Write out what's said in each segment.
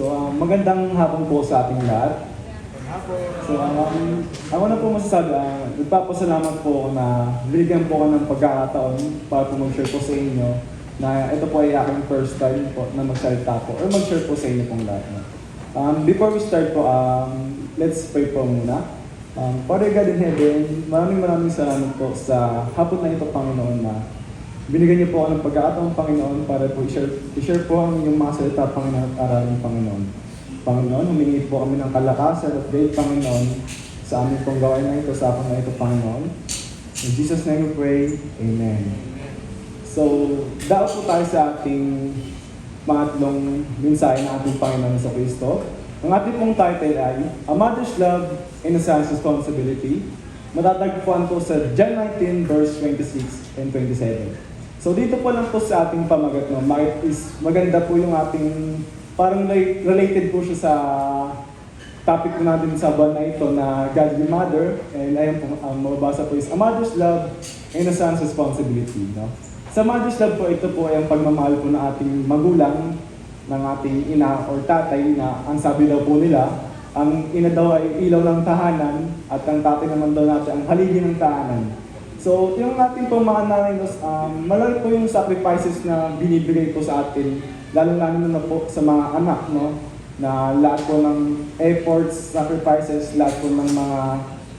So, ah, magandang hapon po sa ating lahat. So, um, ako na po masasabi, ah, nagpapasalamat po na binigyan po ako ng pagkakataon para po mag-share po sa inyo na ito po ay aking first time po na magsalita po or mag-share po sa inyo pong lahat. Um, before we start po, um, let's pray po muna. Um, Father God in heaven, maraming maraming salamat po sa hapon na ito, Panginoon, na binigyan niyo po ako ng pagkakataon, Panginoon, para po i-share, i-share po ang inyong mga salita, Panginoon, at aralin, Panginoon. Panginoon, humingi po kami ng kalakasan at gate, Panginoon, sa aming pong gawain na ito, sa hapon na ito, Panginoon. In Jesus' name we pray, Amen. So, daw po tayo sa ating pangatlong mensahe ng ating Panginoon sa Kristo. Ang ating pong title ay A Mother's Love and a Son's Responsibility. Matatagpuan po sa John 19 verse 26 and 27. So dito po lang po sa ating pamagat no, bakit is maganda po yung ating parang like, related po siya sa topic po natin sa buwan na ito na Godly Mother and ayun po ang mababasa po is A Mother's Love Son's Responsibility. No? Sa Mother's Love po, ito po ay ang pagmamahal po ng ating magulang, ng ating ina or tatay na ang sabi daw po nila, ang ina daw ay ilaw ng tahanan at ang tatay naman daw natin ang haligi ng tahanan. So, yung ating pong mga nanay, no, um, malaki po yung sacrifices na binibigay po sa atin, lalo-lalo na po sa mga anak, no? Na lahat po ng efforts, sacrifices, lahat po ng mga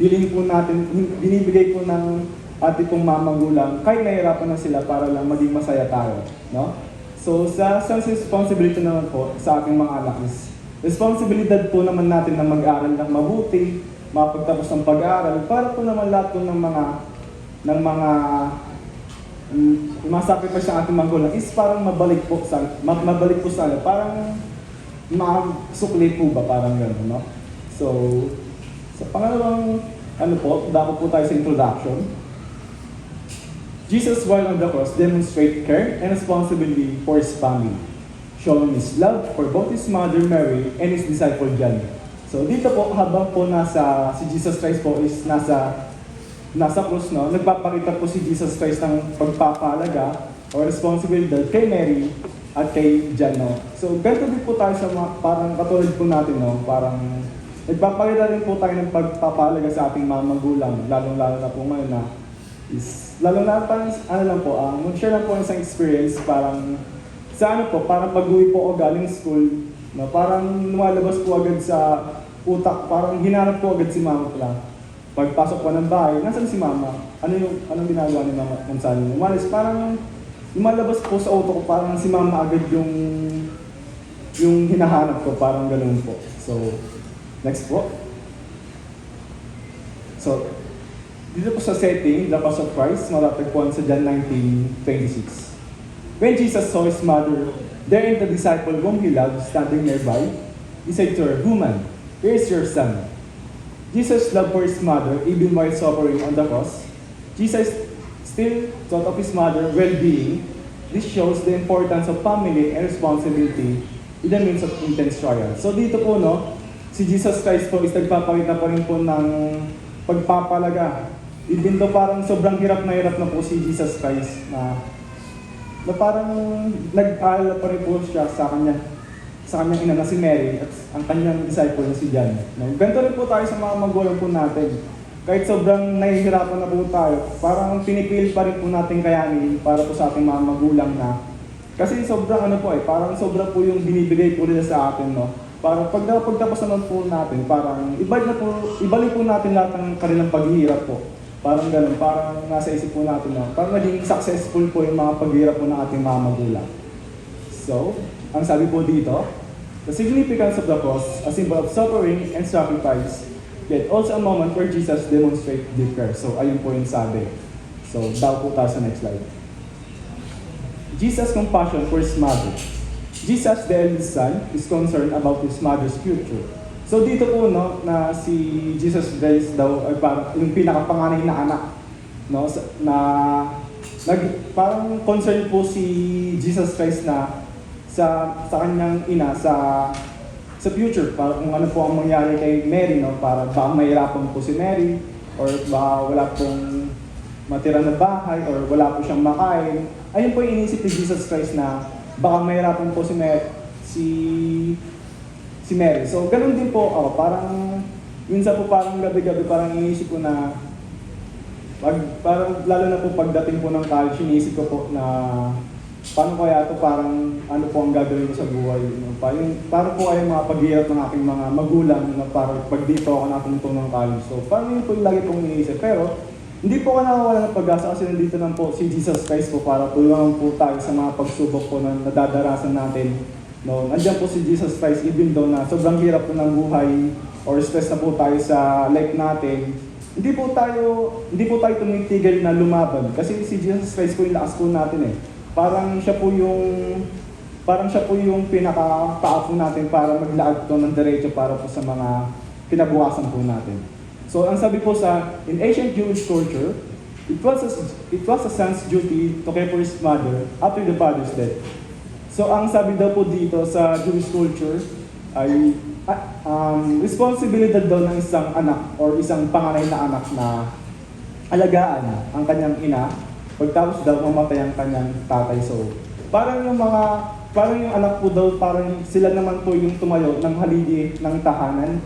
feeling po natin, binibigay po ng ating pong mamagulang, kahit nahihirapan na sila para lang maging masaya tayo, no? So, sa sense responsibility naman po sa aking mga anak is, responsibilidad po naman natin na mag-aral ng mabuti, makapagtapos ng pag-aaral, para po naman lahat po ng mga ng mga mm, mga sacrifice ng ating magulang is parang mabalik po sa ma- mabalik po sa parang makasukli po ba parang gano'n no? So sa pangalawang ano po dako po tayo sa introduction. Jesus while on the cross demonstrate care and responsibility for his family showing his love for both his mother Mary and his disciple John. So dito po habang po nasa si Jesus Christ po is nasa nasa krus, no, nagpapakita po si Jesus Christ ng pagpapahalaga o responsibilidad kay Mary at kay John, no. So, ganito din po tayo sa mga, parang katulad po natin, no, parang nagpapakita rin po tayo ng pagpapahalaga sa ating mga magulang, lalong-lalo na po ngayon na is, lalo na parang, ano lang po, um, mag-share lang po ng isang experience, parang, sa ano po, parang pag-uwi po ako galing school, no, parang lumalabas po agad sa utak, parang hinanap po agad si mama pala. Pagpasok ko ng bahay, nasan si mama? Ano yung, anong ginagawa ni mama kung saan yung umalis? Parang lumalabas po sa auto ko, parang si mama agad yung yung hinahanap ko, parang ganun po. So, next po. So, dito po sa setting, the Pass of Christ, matatagpuan sa John 19:26. When Jesus saw his mother, there in the disciple whom he loved, standing nearby, he said to her, Woman, here is your son. Jesus' love for his mother, even while suffering on the cross, Jesus still thought of his mother well-being. This shows the importance of family and responsibility in the midst of intense trial. So dito po, no, si Jesus Christ po is nagpapakita pa rin po ng pagpapalaga. Even though parang sobrang hirap na hirap na po si Jesus Christ na na parang nag-aalala pa rin po siya sa kanya sa kanyang ina na si Mary at ang kanyang disciple na si John. No? Ganito rin po tayo sa mga magulang po natin. Kahit sobrang nahihirapan na po tayo, parang pinipili pa rin po natin kayanin para po sa ating mga magulang na kasi sobrang ano po eh, parang sobrang po yung binibigay po nila sa atin, no? Parang pag pagtapos naman po natin, parang ibalik na po, ibalik po natin lahat ng kanilang paghihirap po. Parang ganun, parang nasa isip po natin, no? Parang naging successful po yung mga paghihirap po ng ating mga magulang. So, ang sabi po dito, The significance of the cross, a symbol of suffering and sacrifice, yet also a moment where Jesus demonstrated deep care. So, ayun po yung sabi. So, daw po tayo sa next slide. Jesus' compassion for his mother. Jesus, the eldest son, is concerned about his mother's future. So, dito po, no, na si Jesus Christ daw, ay parang yung pinakapanganay na anak, no, na, nag, parang concerned po si Jesus Christ na sa sa kanyang ina sa sa future para kung ano po ang mangyari kay Mary no para baka mahirapan po si Mary or baka wala pong matira na bahay or wala po siyang makain ayun po yung inisip ni Jesus Christ na baka mahirapan po si Mary si si Mary. So, ganun din po ako. Parang, minsan po parang gabi-gabi, parang iniisip ko na, pag, parang, lalo na po pagdating po ng college, iniisip ko po na, paano kaya ito parang, ano po ang gagawin ko sa buhay. No? Parang, parang po ay mga paghirap ng aking mga magulang na parang pag dito ako napunto ng college. So, parang yun po yung lagi kong iniisip. Pero, hindi po ka nakawala ng pag-asa kasi nandito lang po si Jesus Christ po para tulungan po tayo sa mga pagsubok po na nadadarasan natin. No, nandiyan po si Jesus Christ even though na sobrang hirap po ng buhay or stress na po tayo sa life natin. Hindi po tayo hindi po tayo tumitigil na lumaban kasi si Jesus Christ po yung lakas po natin eh. Parang siya po yung parang siya po yung pinaka-paa po natin para maglakad po ng diretso para po sa mga kinabukasan po natin. So, ang sabi po sa, in ancient Jewish culture, it was a, it was a son's duty to care for his mother after the father's death. So, ang sabi daw po dito sa Jewish culture ay ah, um, responsibility daw ng isang anak or isang panganay na anak na alagaan ang kanyang ina pagtapos daw mamatay ang kanyang tatay. So, parang yung mga, parang yung anak po daw, parang sila naman po yung tumayo ng haligi ng tahanan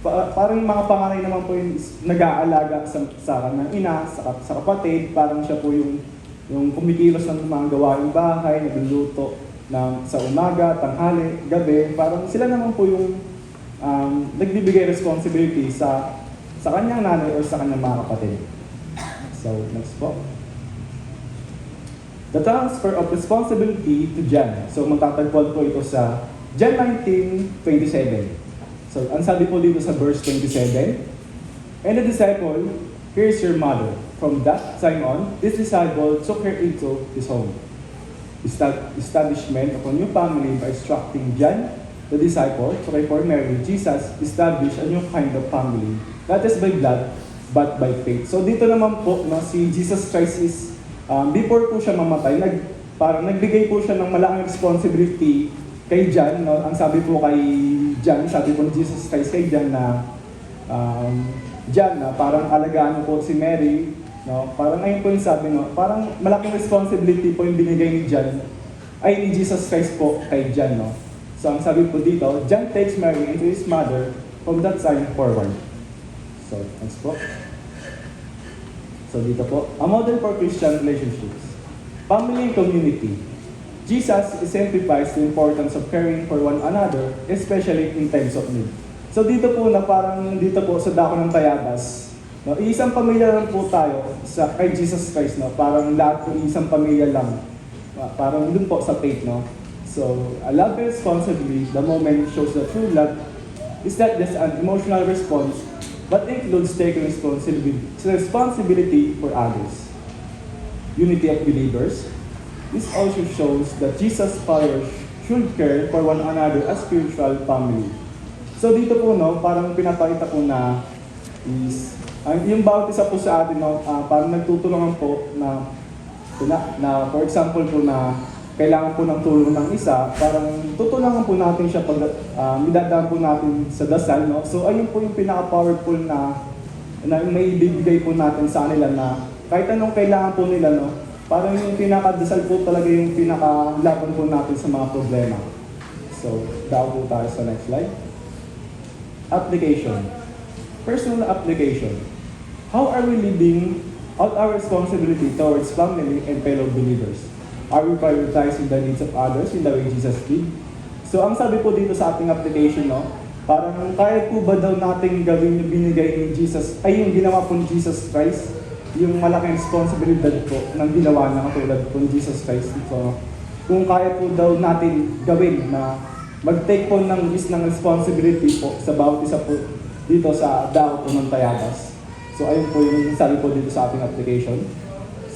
Pa- parang yung mga panganay naman po yung nag-aalaga sa, sa kanyang ina, sa, sa kapatid, parang siya po yung, yung kumikilos ng mga gawaing bahay, nagluluto ng, sa umaga, tanghali, gabi, parang sila naman po yung um, nagbibigay responsibility sa sa kanyang nanay or sa kanyang mga kapatid. So, next po. The transfer of responsibility to John. So, magtatagpuan po ito sa John 19:27. So, ang sabi po dito sa verse 27, And the disciple, Here is your mother. From that time on, this disciple took her into his home. Estab- Establishment of a new family by instructing John, the disciple, to for Mary, Jesus established a new kind of family, not just by blood, but by faith. So dito naman po, no, si Jesus Christ is, um, before po siya mamatay, nag, parang nagbigay po siya ng malaking responsibility kay John, no? Ang sabi po kay John, sabi po ni Jesus Christ kay John na um, John na parang alagaan po si Mary, no? Parang ayun po yung sabi, no? Parang malaking responsibility po yung binigay ni John ay ni Jesus Christ po kay John, no? So ang sabi po dito, John takes Mary into his mother from that time forward. So, next po. So dito po, a model for Christian relationships. Family and community. Jesus exemplifies the importance of caring for one another, especially in times of need. So dito po na parang dito po sa dako ng Tayabas, no, isang pamilya lang po tayo sa kay Jesus Christ, no. Parang lahat po isang pamilya lang. Ah, Parang dun po sa faith, no. So, a love responsibly, the moment shows the true love is not just an emotional response, but includes taking responsibility, responsibility for others. Unity of believers. This also shows that Jesus' followers should care for one another as spiritual family. So dito po no, parang pinapakita po na is ang yung bawat isa po sa atin no, ah, parang nagtutulungan po na na, na for example po na kailangan po ng tulong ng isa, parang tutulungan po natin siya pag uh, idadaan po natin sa dasal, no? So ayun po yung pinaka-powerful na na may ibibigay po natin sa kanila na kahit anong kailangan po nila, no? Parang yung pinaka-dasal po talaga yung pinaka-laban po natin sa mga problema. So, daw po tayo sa next slide. Application. Personal application. How are we living out our responsibility towards family and fellow believers? Are we prioritizing the needs of others in the way Jesus did? So ang sabi po dito sa ating application, no, parang kaya po ba daw nating gawin yung binigay ni Jesus, ay yung ginawa po ni Jesus Christ, yung malaking responsibilidad po ng ginawa na katulad po ni Jesus Christ. So, kung kaya po daw natin gawin na mag-take po ng is ng responsibility po sa bawat isa po dito sa dao po ng Tayabas. So ayun po yung sabi po dito sa ating application.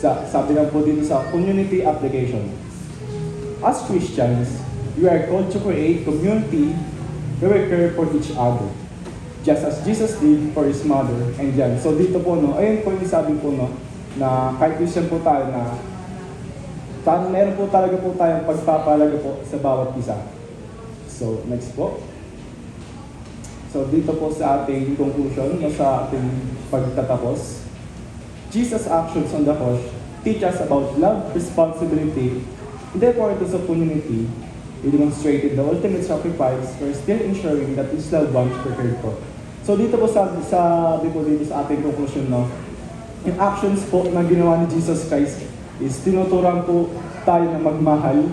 Sa, sabi lang po dito sa community application. As Christians, we are called to create community where we care for each other. Just as Jesus did for His mother and John. So dito po, no, ayun po yung sabi po, no, na kahit Christian po tayo na Parang meron po talaga po tayong pagpapalaga po sa bawat isa. So, next po. So, dito po sa ating conclusion, sa ating pagtatapos. Jesus' actions on the cross teach us about love, responsibility, and the importance of community, we demonstrated the ultimate sacrifice. For still ensuring that His loved ones prepared for. So dito po sa, sabi po dito sa ating conclusion, no, yung actions po na ginawa ni Jesus Christ is tinuturuan po tayo na magmahal,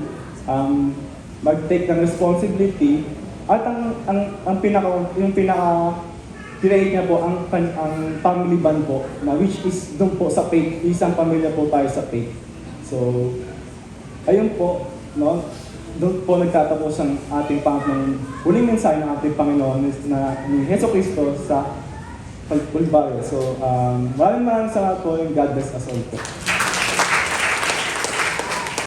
um, mag-take ng responsibility, at ang, ang, ang pinaka, yung pinaka create niya po ang, ang family bond po, na which is doon po sa faith, isang pamilya po tayo sa faith. So, ayun po, no, doon po nagtatapos ang ating pangatlong huling mensahe ng ating Panginoon na ni Heso Kristo sa Pagpulbayo. So, um, maraming maraming salamat po and God bless us all po.